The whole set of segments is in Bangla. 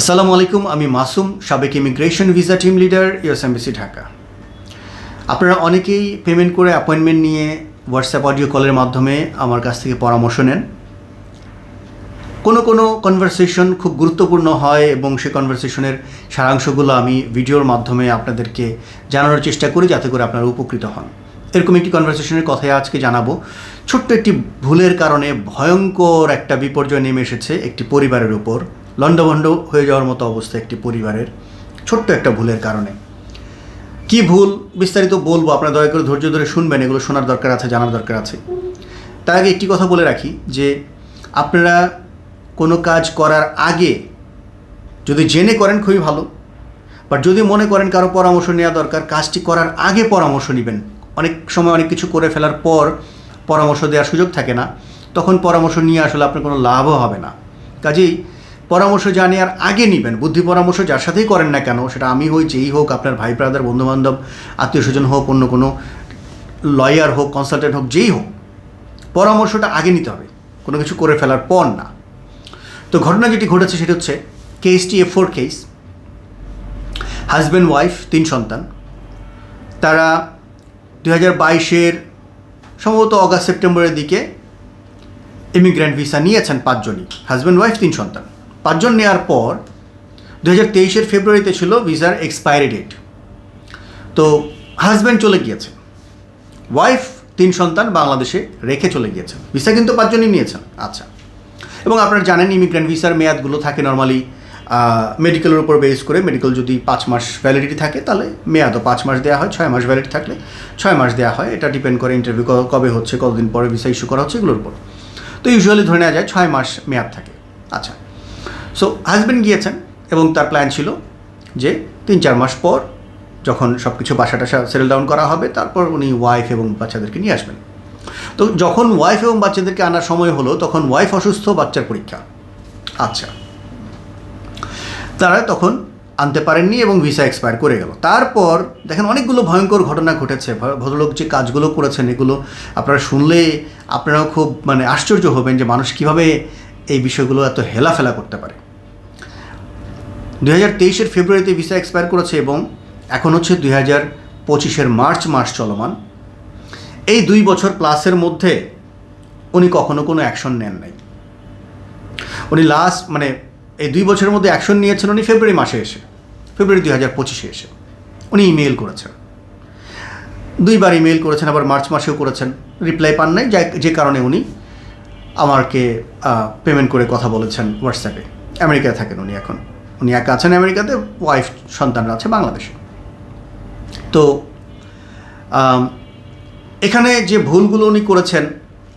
আসসালামু আলাইকুম, আমি মাসুম, সাবেক immigration visa team leader US embassy Dhaka. আপনারা অনেকেই পেমেন্ট করে অ্যাপয়েন্টমেন্ট নিয়ে হোয়াটসঅ্যাপ অডিও কলের মাধ্যমে আমার কাছ থেকে পরামর্শ নেন। কোনো কোনো কনভারসেশন খুব গুরুত্বপূর্ণ হয় এবং সেই কনভারসেশনের সারাংশগুলো আমি ভিডিওর মাধ্যমে আপনাদেরকে জানানোর চেষ্টা করি যাতে করে আপনারা উপকৃত হন। এরকম একটি কনভারসেশনের কথাই আজকে জানাব। ছোট্ট একটি ভুলের কারণে ভয়ঙ্কর একটা বিপর্যয় নেমে এসেছে একটি পরিবারের উপর। লণ্ডভণ্ড হয়ে যাওয়ার মতো অবস্থা একটি পরিবারের ছোট্ট একটা ভুলের কারণে। কি ভুল বিস্তারিত বলব? আপনারা দয়া করে ধৈর্য ধরে শুনবেন, এগুলো শোনার দরকার আছে, জানার দরকার আছে। তার আগে একটি কথা বলে রাখি যে, আপনারা কোনো কাজ করার আগে যদি জেনে করেন খুবই ভালো, বাট যদি মনে করেন কারও পরামর্শ নেওয়া দরকার, কাজটি করার আগে পরামর্শ নেবেন। অনেক সময় অনেক কিছু করে ফেলার পর পরামর্শ দেওয়ার সুযোগ থাকে না, তখন পরামর্শ নিয়ে আসলে আপনার কোনো লাভও হবে না। কাজেই পরামর্শ যা নেওয়ার আগে নেবেন। বুদ্ধি পরামর্শ যার সাথেই করেন না কেন, সেটা আমি হই, যেই হোক আপনার ভাই ব্রাদার বন্ধুবান্ধব, আত্মীয় স্বজন হোক, অন্য কোনো লয়ার হোক কনসালটেন্ট হোক, যেই হোক, পরামর্শটা আগে নিতে হবে। কোনো কিছু করে ফেলার পর না। তো ঘটনা যেটি ঘটেছে সেটা হচ্ছে কেসটি F four case husband wife তিন সন্তান। তারা দু হাজার বাইশের সম্ভবত অগাস্ট, সেপ্টেম্বরের দিকে ইমিগ্র্যান্ট ভিসা নিয়েছেন পাঁচজনই হাজব্যান্ড ওয়াইফ তিন সন্তান। পাঁচজন নেওয়ার পর দু হাজার তেইশের ফেব্রুয়ারিতে ছিল ভিসার এক্সপায়ারি ডেট তো হাজব্যান্ড চলে গিয়েছে ওয়াইফ তিন সন্তান বাংলাদেশে রেখে চলে গিয়েছেন। ভিসা কিন্তু পাঁচজনই নিয়েছেন। আচ্ছা। এবং আপনারা জানেন ইমিগ্রেন্ট ভিসার মেয়াদগুলো থাকে নর্মালি মেডিকেলের উপর বেস করে মেডিকেল যদি পাঁচ মাস ভ্যালিডিটি থাকে, তাহলে মেয়াদও পাঁচ মাস দেওয়া হয়, ছয় মাস ভ্যালিডিটি থাকলে ছয় মাস দেওয়া হয়। এটা ডিপেন্ড করে ইন্টারভিউ কবে হচ্ছে, কতদিন পরে ভিসা ইস্যু করা হচ্ছে, এগুলোর উপর। তো ইউজুয়ালি ধরে নেওয়া যায় ছয় মাস মেয়াদ থাকে। আচ্ছা। সো হাজব্যান্ড গিয়েছেন এবং তার প্ল্যান ছিল যে তিন চার মাস পর যখন সব কিছু বাসা টাসা সেটেল ডাউন করা হবে, তারপর উনি ওয়াইফ এবং বাচ্চাদেরকে নিয়ে আসবেন। তো যখন ওয়াইফ এবং বাচ্চাদেরকে আনার সময় হলো, তখন ওয়াইফ অসুস্থ, বাচ্চার পরীক্ষা। আচ্ছা। তারা তখন আনতে পারেননি এবং ভিসা এক্সপায়ার করে গেল। তারপর দেখেন অনেকগুলো ভয়ঙ্কর ঘটনা ঘটেছে। ভদ্রলোক যে কাজগুলো করেছেন, এগুলো আপনারা শুনলে আপনারাও খুব মানে আশ্চর্য হবেন যে মানুষ কীভাবে এই বিষয়গুলো এত হেলাফেলা করতে পারে। দুই হাজার তেইশের ফেব্রুয়ারিতে ভিসা এক্সপায়ার করেছে এবং এখন হচ্ছে দুই হাজার পঁচিশের মার্চ মাস চলমান। এই দুই বছর প্লাসের মধ্যে উনি কখনো কোনো অ্যাকশন নেন নাই। উনি লাস্ট মানে এই দুই বছরের মধ্যে অ্যাকশন নিয়েছেন উনি ফেব্রুয়ারি মাসে এসে, ফেব্রুয়ারি দুই হাজার পঁচিশে এসে। উনি ইমেল করেছেন। দুইবার ইমেল করেছেন, আবার মার্চ মাসেও করেছেন। রিপ্লাই পান নাই যা- কারণে উনি আমাকে পেমেন্ট করে কথা বলেছেন হোয়াটসঅ্যাপে। আমেরিকায় থাকেন উনি এখন। উনি একা আছেন আমেরিকাতে ওয়াইফ সন্তানরা আছে বাংলাদেশে। তো এখানে যে ভুলগুলো উনি করেছেন,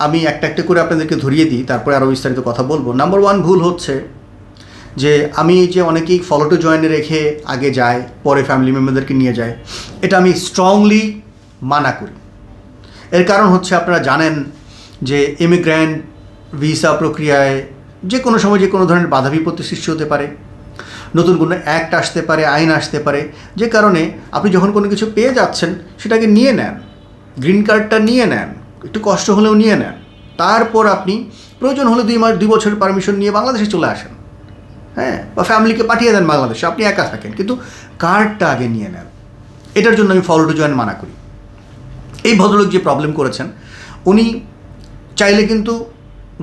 আমি একটা একটা করে আপনাদেরকে ধরিয়ে দিই, তারপরে আরও বিস্তারিত কথা বলব। নাম্বার ওয়ান ভুল হচ্ছে যে, আমি যে অনেকেই ফলো টু জয়েনে রেখে আগে যায়, পরে ফ্যামিলি মেম্বারদেরকে নিয়ে যায়, এটা আমি স্ট্রংলি মানা করি। এর কারণ হচ্ছে আপনারা জানেন যে ইমিগ্র্যান্ট ভিসা প্রক্রিয়ায় যে কোনো সময় যে কোনো ধরনের বাধা বিপত্তি সৃষ্টি হতে পারে। নতুন কোনো অ্যাক্ট আসতে পারে, আইন আসতে পারে, যে কারণে আপনি যখন কোনো কিছু পেয়ে যাচ্ছেন, সেটাকে নিয়ে নেন। গ্রিন কার্ডটা নিয়ে নেন, একটু কষ্ট হলেও নিয়ে নেন। তারপর আপনি প্রয়োজন হলে দুই মাস, দুই বছরের পারমিশন নিয়ে বাংলাদেশে চলে আসেন। হ্যাঁ? বা ফ্যামিলিকে পাঠিয়ে দেন বাংলাদেশে, আপনি একা থাকেন, কিন্তু কার্ডটা আগে নিয়ে নেন। এটার জন্য আমি ফলো টু জয়েন মানা করি। এই ভদ্রলোক যে প্রবলেম করেছেন, উনি চাইলে কিন্তু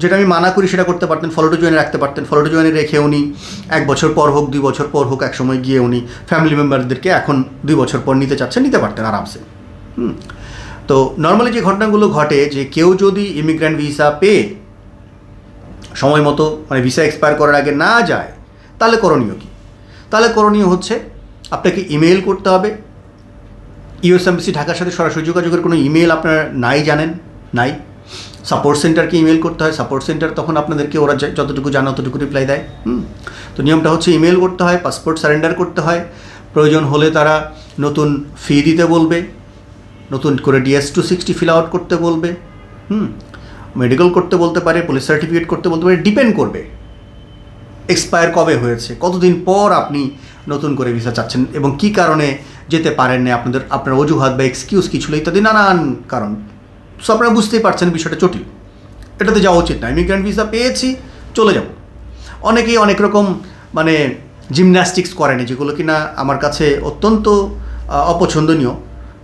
যেটা আমি মানা করি সেটা করতে পারতেন ফলো টু জয়েনে রাখতে পারতেন। ফলো টু জয়েনে রেখে উনি এক বছর পর হোক, দুই বছর পর হোক এক সময় গিয়ে উনি ফ্যামিলি মেম্বারদেরকে এখন দুই বছর পর নিতে চাচ্ছেন, নিতে পারতেন আরামসে। হুম। তো নর্মালি যে ঘটনাগুলো ঘটে, যে কেউ যদি ইমিগ্র্যান্ট ভিসা পেয়ে সময় মতো মানে ভিসা এক্সপায়ার করার আগে না যায়, তাহলে করণীয় কী? তাহলে করণীয় হচ্ছে আপনাকে ইমেল করতে হবে। ইউএসএমবিসি ঢাকার সাথে সরাসরি যোগাযোগের কোনো ইমেল আপনার নাই জানেন, নাই। সাপোর্ট সেন্টারকে ইমেল করতে হয়। সাপোর্ট সেন্টার তখন আপনাদেরকে ওরা যতটুকু জানে ততটুকু রিপ্লাই দেয়। হুম? তো নিয়মটা হচ্ছে ইমেল করতে হয় পাসপোর্ট সারেন্ডার করতে হয়। প্রয়োজন হলে তারা নতুন ফি দিতে বলবে। নতুন করে DS two sixty fill out করতে বলবে। হুম? মেডিকেল করতে বলতে পারে পুলিশ সার্টিফিকেট করতে বলতে পারে ডিপেন্ড করবে। এক্সপায়ার কবে হয়েছে? কতদিন পর আপনি নতুন করে ভিসা চাচ্ছেন? এবং কি কারণে যেতে পারেন না আপনাদের আপনার অজুহাত বা এক্সকিউজ কি ছিল ইত্যাদি নানান কারণ। সো আপনারা বুঝতেই পারছেন বিষয়টা জটিল। এটাতে যাওয়া উচিত না। ইমিগ্রেন্ট ভিসা পেয়েছি, চলে যাব। অনেকেই অনেক রকম মানে জিমন্যাস্টিক্স করেনি, যেগুলো কিনা আমার কাছে অত্যন্ত অপছন্দনীয়।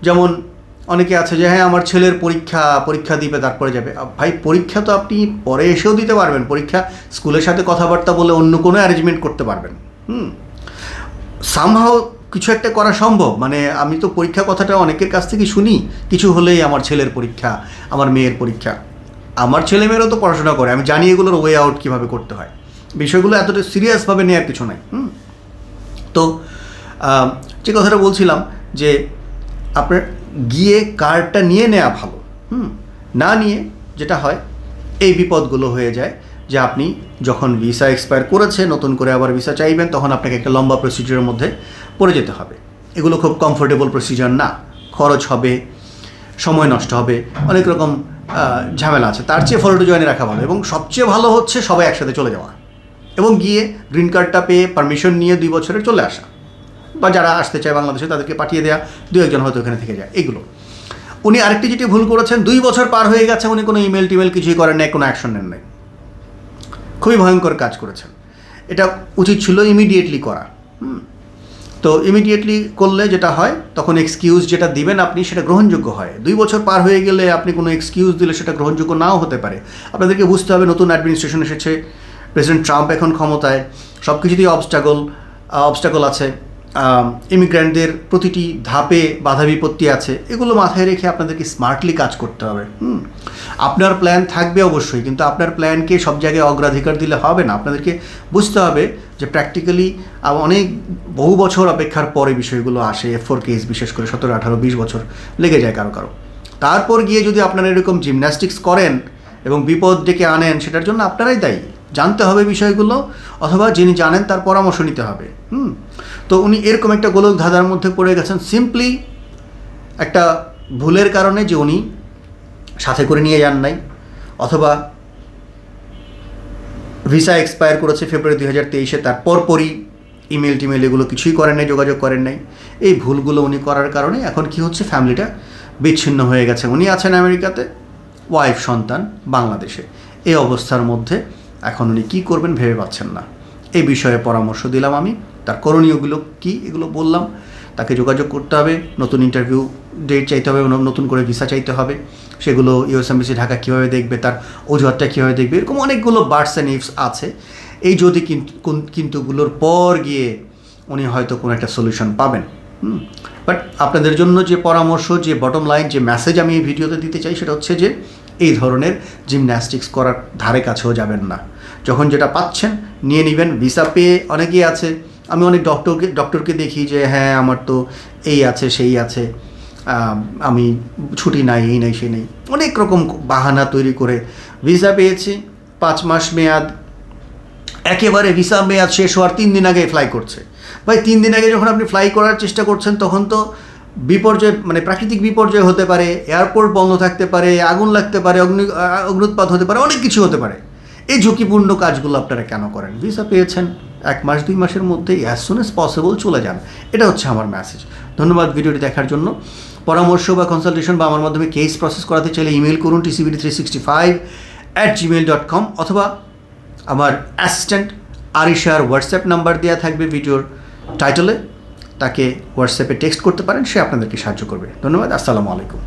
যেমন, অনেকে আছে যে হ্যাঁ আমার ছেলের পরীক্ষা পরীক্ষা দিবে, তারপরে যাবে। ভাই, পরীক্ষা তো আপনি পরে এসেও দিতে পারবেন। পরীক্ষা স্কুলের সাথে কথাবার্তা বলে অন্য কোনো অ্যারেঞ্জমেন্ট করতে পারবেন। হুম। সামহাও কিছু একটা করা সম্ভব। মানে আমি তো পরীক্ষা কথাটা অনেকের কাছ থেকে শুনি, কিছু হলেই আমার ছেলের পরীক্ষা, আমার মেয়ের পরীক্ষা। আমার ছেলে মেয়েরও তো পড়াশোনা করে, আমি জানি এগুলোর ওয়ে আউট কীভাবে করতে হয়। বিষয়গুলো এতটা সিরিয়াসভাবে নেওয়ার কিছু নাই, হুম? তো যে কথাটা বলছিলাম যে আপনার গিয়ে কার্ডটা নিয়ে নেওয়া ভালো, হুম? না নিয়ে যেটা হয়, এই বিপদগুলো হয়ে যায়। যে আপনি যখন ভিসা এক্সপায়ার করেছে, নতুন করে আবার ভিসা চাইবেন, তখন আপনাকে একটা লম্বা প্রসিজারের মধ্যে পড়ে যেতে হবে। এগুলো খুব কমফোর্টেবল প্রসিজার না। খরচ হবে, সময় নষ্ট হবে, অনেক রকম ঝামেলা আছে। তার চেয়ে ফটো জয়েনে রাখা ভালো। এবং সবচেয়ে ভালো হচ্ছে সবাই একসাথে চলে যাওয়া। এবং গিয়ে গ্রিন কার্ডটা পেয়ে পারমিশন নিয়ে দুই বছরে চলে আসা। বা যারা আসতে চায় বাংলাদেশে, তাদেরকে পাঠিয়ে দেওয়া দু একজন হয়তো ওখানে থেকে যায়। এগুলো। উনি আরেকটি যেটি ভুল করেছেন, দুই বছর পার হয়ে গেছে, উনি কোনো ইমেল টিমেল কিছুই করেন নাই, কোনো অ্যাকশন নেন নাই। খুবই ভয়ঙ্কর কাজ করেছেন। এটা উচিত ছিল ইমিডিয়েটলি করা। তো ইমিডিয়েটলি করলে যেটা হয়, তখন এক্সকিউজ যেটা দিবেন আপনি, সেটা গ্রহণযোগ্য হয়। দুই বছর পার হয়ে গেলে আপনি কোনো এক্সকিউজ দিলে সেটা গ্রহণযোগ্য নাও হতে পারে। আপনাদেরকে বুঝতে হবে, নতুন অ্যাডমিনিস্ট্রেশন এসেছে। প্রেসিডেন্ট ট্রাম্প এখন ক্ষমতায়। সব কিছুতেই অবস্টাগল অবস্টাগল আছে। ইমিগ্র্যান্টদের প্রতিটি ধাপে বাধা বিপত্তি আছে, এগুলো মাথায় রেখে আপনাদেরকে স্মার্টলি কাজ করতে হবে, হুম? আপনার প্ল্যান থাকবে অবশ্যই, কিন্তু আপনার প্ল্যানকে সব জায়গায় অগ্রাধিকার দিলে হবে না। আপনাদেরকে বুঝতে হবে যে প্র্যাকটিক্যালি অনেক, বহু বছর অপেক্ষার পরে বিষয়গুলো আসে এফ ফোর কেস বিশেষ করে সতেরো, আঠারো, বিশ বছর লেগে যায় কারও কারও। তারপর গিয়ে যদি আপনারা এরকম জিমন্যাস্টিক্স করেন এবং বিপদ ডেকে আনেন, সেটার জন্য আপনারাই দায়ী। জানতে হবে বিষয়গুলো অথবা যিনি জানেন তার পরামর্শ নিতে হবে, হুম? তো উনি এরকম একটা গোলক ধাঁধার মধ্যে পড়ে গেছেন সিম্পলি একটা ভুলের কারণে যে উনি সাথে করে নিয়ে যান নাই অথবা ভিসা এক্সপায়ার করেছে ফেব্রুয়ারি দুই হাজার তেইশে, তার পরপরই ইমেল টিমেল এগুলো কিছুই করেন নাই, যোগাযোগ করেন নাই। এই ভুলগুলো উনি করার কারণে এখন কি হচ্ছে ফ্যামিলিটা বিচ্ছিন্ন হয়ে গেছে। উনি আছেন আমেরিকাতে ওয়াইফ সন্তান বাংলাদেশে। এই অবস্থার মধ্যে এখন উনি কী করবেন ভেবে পাচ্ছেন না। এই বিষয়ে পরামর্শ দিলাম আমি, তার করণীয়গুলো কি এগুলো বললাম, তাকে যোগাযোগ করতে হবে, নতুন ইন্টারভিউ ডেট চাইতে হবে নতুন করে ভিসা চাইতে হবে, সেগুলো ইউএস এমবিসি ঢাকা কীভাবে দেখবে, তার অজুহাতটা কীভাবে দেখবে, এরকম অনেকগুলো বার্ডস অ্যান্ড ইফস আছে। এই যদি কিন্তু কোন- কিন্তুগুলোর পর গিয়ে উনি হয়তো কোনো একটা সলিউশন পাবেন বাট আপনাদের জন্য যে পরামর্শ, যে বটম লাইন যে মেসেজ আমি এই ভিডিওতে দিতে চাই, সেটা হচ্ছে যে, এই ধরনের জিমন্যাস্টিক্স করার ধারে কাছেও যাবেন না। যখন যেটা পাচ্ছেন, নিয়ে নেবেন ভিসা পেয়ে অনেকেই আছে। আমি অনেক ডক্টরকে ডক্টরকে দেখি যে হ্যাঁ আমার তো এই আছে, সেই আছে আমি ছুটি নাই, এই নাই, সেই নেই। অনেক রকম বাহানা তৈরি করে ভিসা পেয়েছি, পাঁচ মাস মেয়াদ। একেবারে ভিসা মেয়াদ শেষ হওয়ার তিন দিন আগে ফ্লাই করছে। ভাই, তিন দিন আগে যখন আপনি ফ্লাই করার চেষ্টা করছেন, তখন তো বিপর্যয় মানে প্রাকৃতিক বিপর্যয় হতে পারে এয়ারপোর্ট বন্ধ থাকতে পারে, আগুন লাগতে পারে, অগ্নি অগ্নুৎপাত হতে পারে, অনেক কিছু হতে পারে। এই ঝুঁকিপূর্ণ কাজগুলো আপনারা কেন করেন? ভিসা পেয়েছেন, এক মাস, দুই মাসের মধ্যেই অ্যাজ সুন এস পসিবল চলে যান। এটা হচ্ছে আমার মেসেজ ধন্যবাদ ভিডিওটি দেখার জন্য। পরামর্শ বা কনসালটেশন বা আমার মাধ্যমে কেস প্রসেস করাতে চাইলে ইমেল করুন TCBD three sixty five at Gmail dot com অথবা আমার অ্যাসিস্ট্যান্ট আরিশার হোয়াটসঅ্যাপ নাম্বার দেওয়া থাকবে ভিডিওর টাইটেলে তাকে হোয়াটসঅ্যাপে টেক্সট করতে পারেন, সে আপনাদেরকে সাহায্য করবে। ধন্যবাদ, আসসালামু আলাইকুম।